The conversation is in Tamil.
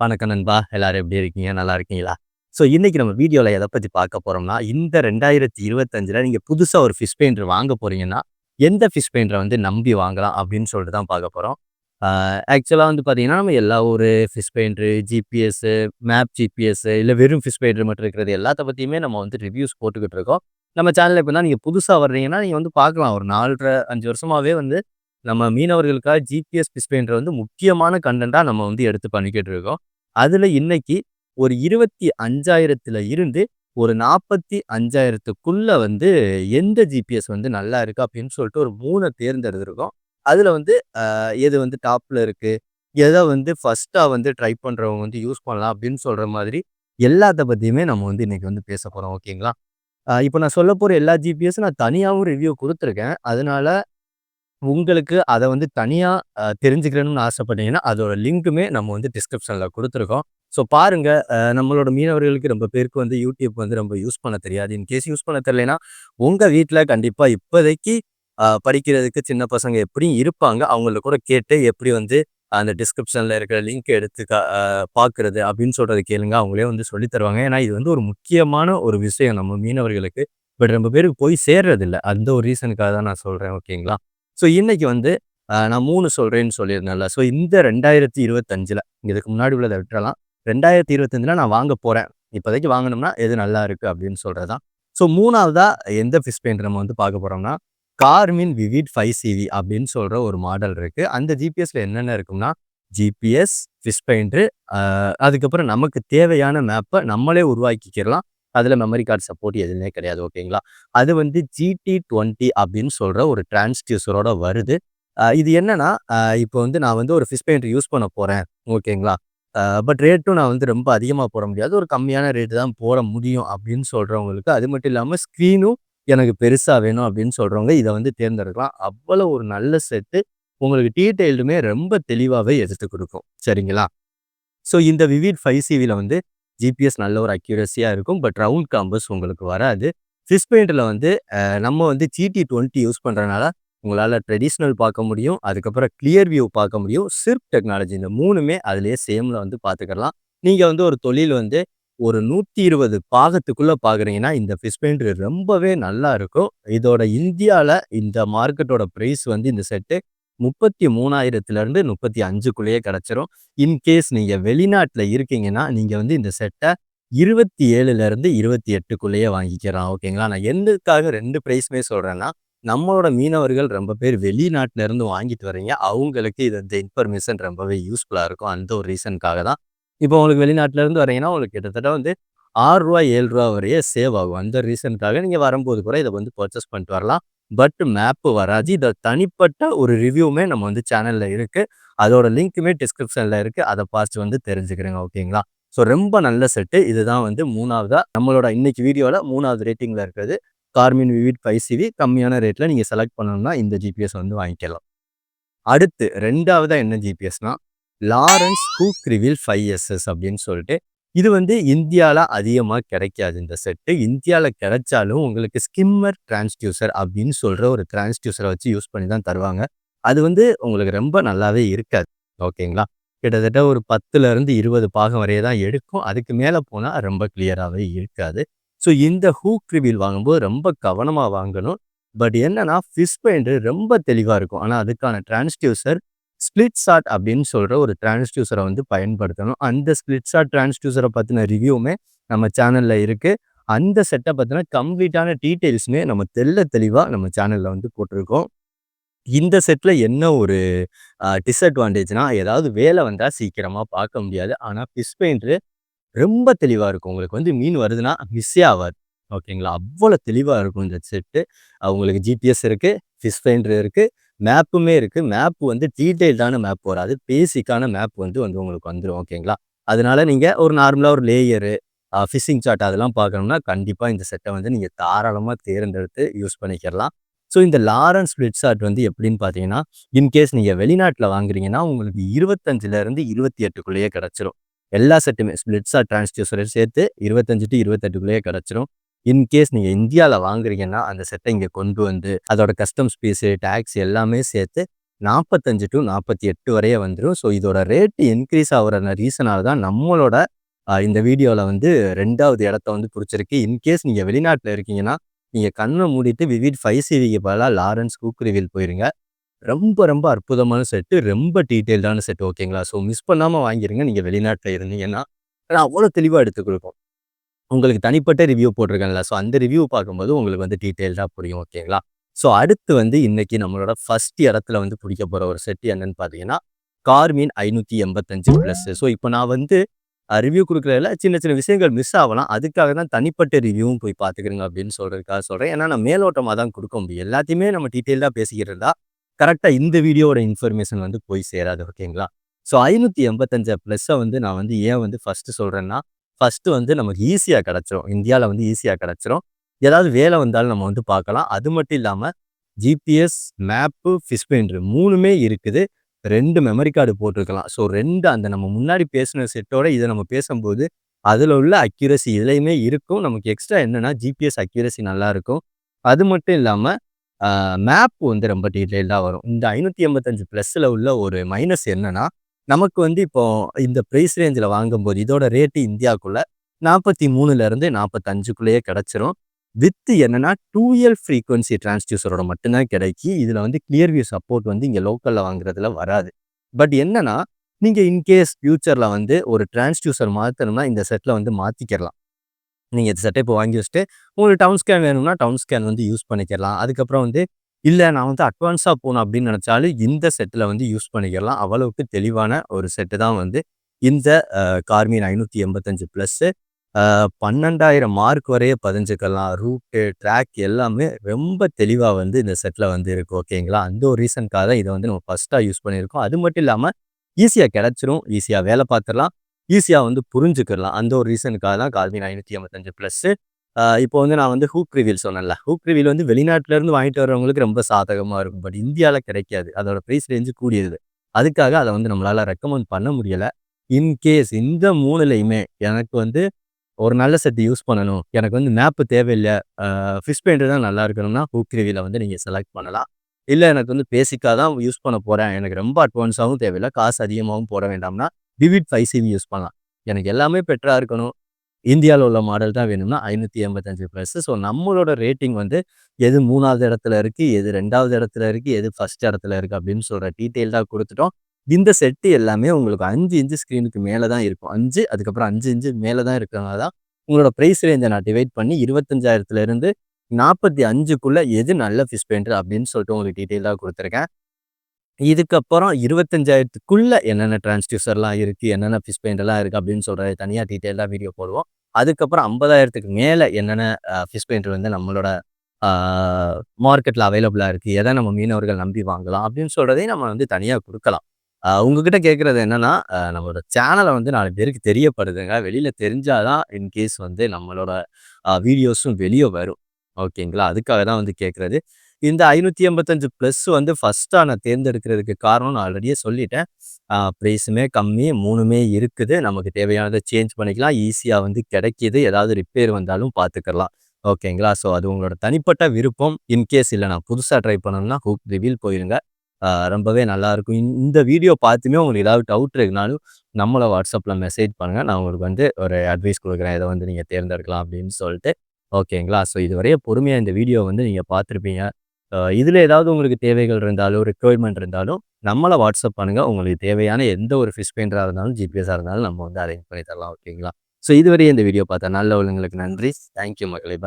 வணக்கம் நண்பா. எல்லாரும் எப்படி இருக்கீங்க? நல்லா இருக்கீங்களா? ஸோ இன்னைக்கு நம்ம வீடியோவில் எதை பற்றி பார்க்க போகிறோம்னா இந்த ரெண்டாயிரத்தி இருபத்தஞ்சில் நீங்கள் புதுசாக ஒரு ஃபிஷ் பெயிண்டர் வாங்க போகிறீங்கன்னா எந்த ஃபிஷ் பெயிண்டரை வந்து நம்பி வாங்கலாம் அப்படின்னு சொல்லிட்டு தான் பார்க்க போகிறோம் ஆக்சுவலாக வந்து பார்த்தீங்கன்னா நம்ம எல்லா ஒரு fish painter GPS map GPS இல்லை வெறும் ஃபிஷ் பெயிண்டர் மட்டும் இருக்கிறது எல்லாத்த பற்றியுமே நம்ம வந்து ரிவ்யூஸ் போட்டுக்கிட்டு இருக்கோம். நம்ம சேனலில் இப்போ தான் நீங்கள் புதுசாக வர்றீங்கன்னா நீங்கள் வந்து பார்க்கலாம். ஒரு நாலரை அஞ்சு வருஷமாகவே வந்து நம்ம மீனவர்களுக்காக ஜிபிஎஸ் ஃபிஷ் பெயிண்டர் வந்து முக்கியமான கண்டென்ட்டாக நம்ம வந்து எடுத்து பண்ணிக்கிட்டு இருக்கோம். அதில் இன்னைக்கு ஒரு இருபத்தி அஞ்சாயிரத்துல இருந்து ஒரு நாற்பத்தி அஞ்சாயிரத்துக்குள்ள வந்து எந்த ஜிபிஎஸ் வந்து நல்லா இருக்கு அப்படின்னு சொல்லிட்டு ஒரு மூணை தேர்ந்தெடுத்திருக்கோம். அதில் வந்து எது வந்து டாப்ல இருக்கு எதை வந்து ஃபர்ஸ்டா வந்து ட்ரை பண்றவங்க வந்து யூஸ் பண்ணலாம் அப்படின்னு சொல்ற மாதிரி எல்லாத்த பத்தியுமே நம்ம வந்து இன்னைக்கு வந்து பேச போறோம் ஓகேங்களா? இப்போ நான் சொல்ல போகிற எல்லா ஜிபிஎஸும் நான் தனியாகவும் ரிவ்யூ கொடுத்துருக்கேன். அதனால உங்களுக்கு அதை வந்து தனியாக தெரிஞ்சுக்கணும்னு ஆசைப்பட்டீங்கன்னா, அதோட லிங்க்குமே நம்ம வந்து டிஸ்கிரிப்ஷனில் கொடுத்துருக்கோம் ஸோ பாருங்க, நம்மளோட மீனவர்களுக்கு ரொம்ப பேருக்கு வந்து யூடியூப் வந்து ரொம்ப யூஸ் பண்ண தெரியாது. இன்கேஸ் யூஸ் பண்ண தெரியலைன்னா, உங்கள் வீட்டில் கண்டிப்பாக இப்போதைக்கு படிக்கிறதுக்கு சின்ன பசங்க எப்படியும் இருப்பாங்க. அவங்கள கூட கேட்டு எப்படி வந்து அந்த டிஸ்கிரிப்ஷனில் இருக்கிற லிங்க் எடுத்து பார்க்குறது அப்படின்னு சொல்கிறது கேளுங்க. அவங்களே வந்து சொல்லித்தருவாங்க ஏன்னா, இது வந்து ஒரு முக்கியமான ஒரு விஷயம் நம்ம மீனவர்களுக்கு. பட் ரொம்ப பேருக்கு போய் சேர்றதில்ல. அந்த ஒரு ரீசனுக்காக தான் நான் சொல்கிறேன் ஓகேங்களா? ஸோ இன்னைக்கு வந்து நான் மூணு சொல்கிறேன்னு சொல்லியிருந்தேன்ல. ஸோ இந்த 2025ல இதுக்கு முன்னாடி உள்ளதை விட்டுறலாம். 2025ல நான் வாங்க போகிறேன் இப்போதைக்கு வாங்கினோம்னா எது நல்லா இருக்குது அப்படின்னு சொல்கிறது தான். ஸோ மூணாவதாக எந்த ஃபிஷ் பெயிண்ட் நம்ம வந்து பார்க்க போகிறோம்னா கார்மின் விவிட் ஃபைவ் சிவி அப்படின்னு சொல்கிற ஒரு மாடல் இருக்குது அந்த ஜிபிஎஸ்ல என்னென்ன இருக்கும்னா, ஜிபிஎஸ், ஃபிஷ் பெயிண்ட்ரு அதுக்கப்புறம் நமக்கு தேவையான மேப்பை நம்மளே உருவாக்கிக்கிறலாம். அதில் மெமரி கார்டு சப்போர்ட் எதுவுமே கிடையாது. ஓகேங்களா? அது வந்து GT20 அப்படின்னு சொல்கிற ஒரு டிரான்ஸ்டியூசரோட வருது. இது என்னன்னா, இப்போ வந்து நான் வந்து ஒரு ஃபிஷ் பெயிண்ட் யூஸ் பண்ண போகிறேன் ஓகேங்களா? பட் ரேட்டும் நான் வந்து ரொம்ப அதிகமாக போட முடியாது. ஒரு கம்மியான ரேட்டு தான் போட முடியும் அப்படின்னு சொல்கிறவங்களுக்கு அது மட்டும் இல்லாமல் ஸ்க்ரீனும் எனக்கு பெருசாக வேணும் அப்படின்னு சொல்கிறவங்க இதை வந்து தேர்ந்தெடுக்கலாம். அவ்வளோ ஒரு நல்ல செட்டு. உங்களுக்கு டீட்டெயில்டுமே ரொம்ப தெளிவாகவே எடுத்து கொடுக்கும் சரிங்களா? ஸோ இந்த விவிட் ஃபைவ் சிவியில் வந்து ஜிபிஎஸ் நல்ல ஒரு அக்யூரஸியாக இருக்கும். பட் ரவுண்ட் காம்பஸ் உங்களுக்கு வராது. ஃபிஷ் பெயிண்டர்ல வந்து நம்ம வந்து GT20 யூஸ் பண்றனால, உங்களால் ட்ரெடிஷ்னல் பார்க்க முடியும். அதுக்கப்புறம் கிளியர் வியூ பார்க்க முடியும். சிர்ப் டெக்னாலஜி இந்த மூணுமே அதிலேயே சேம்ல வந்து பார்த்துக்கலாம். நீங்கள் வந்து ஒரு தொழில் வந்து ஒரு 120 பாகத்துக்குள்ள பார்க்குறீங்கன்னா, இந்த ஃபிஷ் பெயிண்டர் ரொம்பவே நல்லா இருக்கும். இதோட இந்தியாவில் இந்த மார்க்கெட்டோட ப்ரைஸ் வந்து இந்த செட்டு 33,000லேருந்து 35க்குள்ளேயே கிடைச்சிரும். இன்கேஸ் நீங்கள் வெளிநாட்டில் இருக்கீங்கன்னா, நீங்கள் வந்து இந்த செட்டை இருபத்தி ஏழுலேருந்து இருபத்தி எட்டுக்குள்ளேயே வாங்கிக்கிறான் ஓகேங்களா? நான் எதுக்காக ரெண்டு ப்ரைஸுமே சொல்கிறேன்னா நம்மளோட மீனவர்கள் ரொம்ப பேர் வெளிநாட்ல இருந்து வாங்கிட்டு வரீங்க அவங்களுக்கு இது இந்த இன்ஃபர்மேஷன் ரொம்பவே யூஸ்ஃபுல்லாக இருக்கும். அந்த ஒரு ரீசனுக்காக தான். இப்போ உங்களுக்கு வெளிநாட்ல இருந்து உங்களுக்கு கிட்டத்தட்ட வந்து ஆறுரூவா ஏழு ரூபா வரையே சேவ் ஆகும். அந்த ரீசனுக்காக நீங்கள் வரும்போது கூட இதை வந்து பர்ச்சேஸ் பண்ணிட்டு வரலாம். பட் மேப்பு வராது. இதை தனிப்பட்ட ஒரு ரிவ்யூமே நம்ம வந்து சேனலில் இருக்குது அதோட லிங்க்குமே டிஸ்கிரிப்ஷனில் இருக்குது அதை பார்த்து வந்து தெரிஞ்சுக்கிறேங்க ஓகேங்களா? ஸோ ரொம்ப நல்ல செட்டு. இதுதான் வந்து மூணாவதாக நம்மளோட இன்னைக்கு வீடியோவில் மூணாவது ரேட்டிங்கில் இருக்கிறது. கார்மின் விவிட் ஃபைவ் சிவி கம்மியான ரேட்டில் நீங்கள் செலக்ட் பண்ணணும்னா இந்த ஜிபிஎஸ் வந்து வாங்கிக்கலாம். அடுத்து ரெண்டாவதாக என்ன ஜிபிஎஸ்னால் லாரன்ஸ் ஹூக் ரிவீல் 5எஸ்எஸ் அப்படின்னு சொல்லிட்டு, இது வந்து இந்தியாவில் அதிகமாக கிடைக்காது இந்த செட்டு. இந்தியாவில் கிடைச்சாலும் உங்களுக்கு ஸ்கிம்மர் டிரான்ஸ்டியூசர் அப்படின்னு சொல்கிற ஒரு டிரான்ஸ்டியூசரை வச்சு யூஸ் பண்ணி தான் தருவாங்க. அது வந்து உங்களுக்கு ரொம்ப நல்லாவே இருக்காது. ஓகேங்களா? கிட்டத்தட்ட ஒரு 10லேருந்து 20 பாகம் வரைய தான் எடுக்கும். அதுக்கு மேலே போனால் ரொம்ப கிளியராகவே இருக்காது. ஸோ இந்த ஹூக் ரிவீல் வாங்கும்போது ரொம்ப கவனமாக வாங்கணும். பட் என்னன்னா, ஃபிஷ் பெயிண்டர் ரொம்ப தெளிவாக இருக்கும். ஆனால் அதுக்கான டிரான்ஸ்டியூசர் ஸ்பிளிட் ஷாட் அப்படின்னு சொல்கிற ஒரு டிரான்ஸ்டியூசரை வந்து பயன்படுத்தணும். அந்த ஸ்பிளிட் ஷாட் டிரான்ஸ்டியூசரை பற்றின ரிவ்யூமே நம்ம சேனலில் இருக்குது அந்த செட்டை பற்றின கம்ப்ளீட்டான டீட்டெயில்ஸுமே நம்ம தெள்ள தெளிவாக நம்ம சேனலில் வந்து போட்டிருக்கோம். இந்த செட்டில் என்ன ஒரு டிஸ்அட்வான்டேஜ்னால் ஏதாவது வேலை வந்தால் சீக்கிரமாக பார்க்க முடியாது. ஆனால் ஃபிஷ் பெயிண்ட்ரு ரொம்ப தெளிவாக இருக்கும். உங்களுக்கு வந்து மீன் வருதுன்னா மிஸ்ஸே ஆகாது ஓகேங்களா? அவ்வளோ தெளிவாக இருக்கும் இந்த செட்டு. உங்களுக்கு ஜிபிஎஸ் இருக்குது ஃபிஷ் பெயிண்ட்ரு இருக்குது மேப்புமே இருக்கு. மேப் வந்து டீட்டெயில்டான மேப் வராது. பேசிக்கான மேப் வந்து வந்து உங்களுக்கு வந்துடும் ஓகேங்களா? அதனால நீங்க ஒரு நார்மலா ஒரு லேயரு, ஃபிஷிங் சார்ட் அதெல்லாம் பார்க்கணும்னா, கண்டிப்பா இந்த செட்டை வந்து நீங்க தாராளமா தேர்ந்தெடுத்து யூஸ் பண்ணிக்கிறலாம். ஸோ இந்த லாரன்ஸ் ஸ்பிளிட் ஷாட் வந்து எப்படின்னு பார்த்தீங்கன்னா, இன்கேஸ் நீங்கள் வெளிநாட்டில் வாங்குறீங்கன்னா, உங்களுக்கு இருபத்தஞ்சிலேருந்து இருபத்தி எட்டுக்குள்ளேயே கிடச்சிரும் எல்லா செட்டுமே ஸ்பிளிட் ஷாட் டிரான்ஸ்டியூசரையும் சேர்த்து இருபத்தஞ்சு டு இருபத்தெட்டுக்குள்ளேயே கிடச்சிரும் இன்கேஸ் நீங்கள் இந்தியாவில் வாங்குறீங்கன்னா, அந்த செட்டை இங்கே கொண்டு வந்து அதோட கஸ்டம்ஸ் பீஸு, டேக்ஸ் எல்லாமே சேர்த்து நாற்பத்தஞ்சு டு நாற்பத்தி எட்டு வரையே வந்துடும் ஸோ இதோட ரேட்டு இன்க்ரீஸ் ஆகிற ரீசனால தான் நம்மளோட இந்த வீடியோவில் வந்து ரெண்டாவது இடத்த வந்து பிடிச்சிருக்கு. இன்கேஸ் நீங்கள் வெளிநாட்டில் இருக்கீங்கன்னா நீங்கள் கண்ணை மூடிட்டு விவிட் ஃபைவ் சிவிக்கு பதிலாக லாரன்ஸ் குக் போயிருங்க. ரொம்ப ரொம்ப அற்புதமான செட்டு ரொம்ப டீட்டெயில்டான செட் ஓகேங்களா? ஸோ மிஸ் பண்ணாமல் வாங்கிடுங்க நீங்கள் வெளிநாட்டில் இருந்தீங்கன்னா நான் அவ்வளோ தெளிவாக எடுத்து கொடுக்கும் உங்களுக்கு தனிப்பட்ட ரிவ்யூ போட்டிருக்கேன்ல ஸோ அந்த ரிவ்யூ பார்க்கும்போது உங்களுக்கு வந்து டீட்டெயில்டாக புரியும் ஓகேங்களா ஸோ அடுத்து வந்து இன்னைக்கு நம்மளோட ஃபர்ஸ்ட் இடத்துல வந்து பிடிக்க போகிற ஒரு செட் என்னன்னு பார்த்தீங்கன்னா கார்மீன் ஐநூற்றி எண்பத்தஞ்சு ப்ளஸ் ஸோ இப்போ நான் வந்து ரிவ்யூ கொடுக்குறதுல சின்ன சின்ன விஷயங்கள் மிஸ் ஆகலாம். அதுக்காக தான் தனிப்பட்ட ரிவ்யூவும் போய் பார்த்துக்கிறேங்க அப்படின்னு சொல்கிறதுக்காக சொல்கிறேன் ஏன்னா நான் மேலோட்டமாக தான் கொடுக்க முடியும். எல்லாத்தையுமே நம்ம டீட்டெயிலாக பேசிக்கிறதா கரெக்டாக இந்த வீடியோவோட இன்ஃபர்மேஷன் வந்து போய் சேராது ஓகேங்களா ஸோ ஐநூற்றி எண்பத்தஞ்சு ப்ளஸ்ஸை வந்து நான் வந்து ஏன் வந்து ஃபஸ்ட்டு சொல்கிறேன்னா ஃபஸ்ட்டு வந்து நமக்கு ஈஸியாக கிடச்சிரும். இந்தியாவில் வந்து ஈஸியாக கிடச்சிரும். ஏதாவது வேலை வந்தாலும் நம்ம வந்து பார்க்கலாம். அது மட்டும் இல்லாமல் ஜிபிஎஸ் மேப்பு ஃபிஷ் மூணுமே இருக்குது. ரெண்டு மெமரி கார்டு போட்டிருக்கலாம். ஸோ ரெண்டு அந்த நம்ம முன்னாடி பேசின செட்டோட இதை நம்ம பேசும்போது அதில் உள்ள அக்யூரசி இதுலையுமே இருக்கும். நமக்கு எக்ஸ்ட்ரா என்னென்னா ஜிபிஎஸ் அக்யூரசி நல்லா இருக்கும். அது மட்டும் இல்லாமல் மேப் வந்து ரொம்ப டீட்டெயில்டாக வரும். இந்த ஐநூற்றி எண்பத்தஞ்சு ப்ளஸில் உள்ள ஒரு மைனஸ் என்னென்னா நமக்கு வந்து இப்போ இந்த ப்ரைஸ் ரேஞ்சில் வாங்கும்போது இதோட ரேட்டு இந்தியாவுக்குள்ள நாற்பத்தி மூணுலேருந்து நாற்பத்தஞ்சுக்குள்ளேயே கிடச்சிரும். வித் என்னன்னா டூ எல் ஃப்ரீக்வன்சி டிரான்ஸ்டியூசரோட மட்டும்தான் கிடைக்கி இதில் வந்து கிளியர் வியூ சப்போர்ட் வந்து இங்கே லோக்கலில் வாங்குறதுல வராது. பட் என்னன்னா நீங்கள் இன்கேஸ் ஃபியூச்சரில் வந்து ஒரு டிரான்ஸ்டியூசர் மாற்றணும்னா இந்த செட்டில் வந்து மாற்றிக்கிறலாம் நீங்கள் இந்த செட்டை இப்போ வாங்கி வச்சுட்டு உங்களுக்கு டவுன் ஸ்கேன் வேணும்னா டவுன் ஸ்கேன் வந்து யூஸ் பண்ணிக்கலாம். அதுக்கப்புறம் வந்து இல்லை நான் வந்து அட்வான்ஸாக போகணும் அப்படின்னு நினச்சாலும் இந்த செட்டில் வந்து யூஸ் பண்ணிக்கலாம். அவ்வளவுக்கு தெளிவான ஒரு செட்டு தான் வந்து இந்த கார்மீன் ஐநூற்றி எண்பத்தஞ்சு ப்ளஸ்ஸு பன்னெண்டாயிரம் மார்க் வரைய பதிஞ்சுக்கலாம். ரூட்டு ட்ராக் எல்லாமே ரொம்ப தெளிவாக வந்து இந்த செட்டில் வந்து இருக்குது ஓகேங்களா அந்த ஒரு ரீசனுக்காக தான் இதை வந்து நம்ம ஃபஸ்ட்டாக யூஸ் பண்ணியிருக்கோம். அது மட்டும் இல்லாமல் ஈஸியாக கிடச்சிரும். ஈஸியாக வேலை பார்த்துடலாம். ஈஸியாக வந்து புரிஞ்சுக்கிடலாம். அந்த ஒரு ரீசனுக்காக தான் கார்மீன் ஐநூற்றி ஐம்பத்தஞ்சு ப்ளஸ்ஸு இப்போ வந்து நான் வந்து ஹூக் ரிவீல் சொன்னேன்ல. ஹூக் ரிவீல் வந்து வெளிநாட்டிலேருந்து வாங்கிட்டு வரவங்களுக்கு ரொம்ப சாதகமாக இருக்கும். பட் இந்தியாவில் கிடைக்காது. அதோட ப்ரைஸ் ரேஞ்சு கூடியது. அதுக்காக அதை வந்து நம்மளால் ரெக்கமெண்ட் பண்ண முடியலை. இன்கேஸ் இந்த மூணுலையுமே எனக்கு வந்து ஒரு நல்ல செட்டு யூஸ் பண்ணணும். எனக்கு வந்து மேப்பு தேவையில்லை. ஃபிஷ் பெயிண்ட்டு தான் நல்லா இருக்கணும்னா ஹூக் ரிவியில் வந்து நீங்கள் செலக்ட் பண்ணலாம். இல்லை எனக்கு வந்து பேசிக்காக தான் யூஸ் பண்ண போகிறேன் எனக்கு ரொம்ப அட்வான்ஸாகவும் தேவையில்லை. காசு அதிகமாகவும் போட வேண்டாம்னா விவிட் ஃபைவ் சிவி யூஸ் பண்ணலாம். எனக்கு எல்லாமே பெட்டராக இருக்கணும். இந்தியாவில் உள்ள மாடல் தான் வேணும்னா ஐநூற்றி எண்பத்தஞ்சு ப்ளஸ் ஸோ நம்மளோட ரேட்டிங் வந்து எது மூணாவது இடத்துல இருக்குது எது ரெண்டாவது இடத்துல இருக்குது எது ஃபஸ்ட் இடத்துல இருக்குது அப்படின்னு சொல்கிற டீட்டெயில்டாக கொடுத்துட்டோம். இந்த செட்டு எல்லாமே உங்களுக்கு அஞ்சு இன்ச்சு ஸ்க்ரீனுக்கு மேலே தான் இருக்கும். அஞ்சு அதுக்கப்புறம் அஞ்சு இன்ச்சு மேலே தான் இருக்கிறனால தான் உங்களோட ப்ரைஸ் ரேஞ்சை நான் டிவைட் பண்ணி இருபத்தஞ்சாயிரத்துலேருந்து நாற்பத்தி அஞ்சுக்குள்ளே எது நல்ல ஃபிஷ் பெயிண்டர் அப்படின்னு சொல்லிட்டு உங்களுக்கு டீட்டெயிலாக கொடுத்துருக்கேன். இதுக்கப்புறம் இருபத்தஞ்சாயிரத்துக்குள்ளே என்னென்ன டிரான்ஸ்டியூசர்லாம் இருக்குது என்னென்ன ஃபிஷ் பெயிண்டெல்லாம் இருக்குது அப்படின்னு சொல்கிறது தனியாக டீட்டெயிலாக வீடியோ போடுவோம். அதுக்கப்புறம் ஐம்பதாயிரத்துக்கு மேலே என்னென்ன ஃபிஷ் பெயிண்டர் வந்து நம்மளோட மார்க்கெட்டில் அவைலபிளாக இருக்குது எதை நம்ம மீனவர்கள் நம்பி வாங்கலாம் அப்படின்னு சொல்கிறதையும் நம்ம வந்து தனியாக கொடுக்கலாம். உங்ககிட்ட கேட்குறது என்னன்னா நம்மளோட சேனலை வந்து நாலு பேருக்கு தெரியப்படுதுங்க. வெளியில் தெரிஞ்சாதான் இன்கேஸ் வந்து நம்மளோட வீடியோஸும் வெளியே வரும். ஓகேங்களா? அதுக்காக தான் வந்து கேட்குறது. இந்த ஐநூற்றி எண்பத்தஞ்சு ப்ளஸ் வந்து ஃபஸ்ட்டாக நான் தேர்ந்தெடுக்கிறதுக்கு காரணம் நான் ஆல்ரெடியே சொல்லிட்டேன். ப்ரைஸுமே கம்மி மூணுமே இருக்குது. நமக்கு தேவையானதை சேஞ்ச் பண்ணிக்கலாம். ஈஸியாக வந்து கிடைக்கிது. ஏதாவது ரிப்பேர் வந்தாலும் பார்த்துக்கலாம். ஓகேங்களா ஸோ அது உங்களோட தனிப்பட்ட விருப்பம். இன்கேஸ் இல்லை நான் புதுசாக ட்ரை பண்ணணும்னா ஹூப் ரிவீல் போயிருங்க. ரொம்பவே நல்லாயிருக்கும் இந்த வீடியோ பார்த்துமே உங்களுக்கு ஏதாவது டவுட் இருக்குனாலும் நம்மளை வாட்ஸ்அப்பில் மெசேஜ் பண்ணுங்கள் நான் உங்களுக்கு வந்து ஒரு அட்வைஸ் கொடுக்குறேன். இதை வந்து நீங்கள் தேர்ந்தெடுக்கலாம் அப்படின்னு சொல்லிட்டு. ஓகேங்களா ஸோ இதுவரைய பொறுமையாக இந்த வீடியோ வந்து நீங்கள் பார்த்துருப்பீங்க. இதில் ஏதாவது உங்களுக்கு தேவைகள் இருந்தாலும் ரெக்குவயர்மெண்ட் இருந்தாலும் நம்மளை வாட்ஸ்அப் பண்ணுங்கள் உங்களுக்கு தேவையான எந்த ஒரு ஃபிஷ் பெயிண்டராக இருந்தாலும் ஜிபிஎஸ்ஸாக இருந்தாலும் நம்ம வந்து அரேஞ்ச் பண்ணி தரலாம் ஓகேங்களா ஸோ இதுவரை இந்த வீடியோ பார்த்தா நல்ல உள்ளங்களுக்கு நன்றி. தேங்க்யூ மக்களை பாய்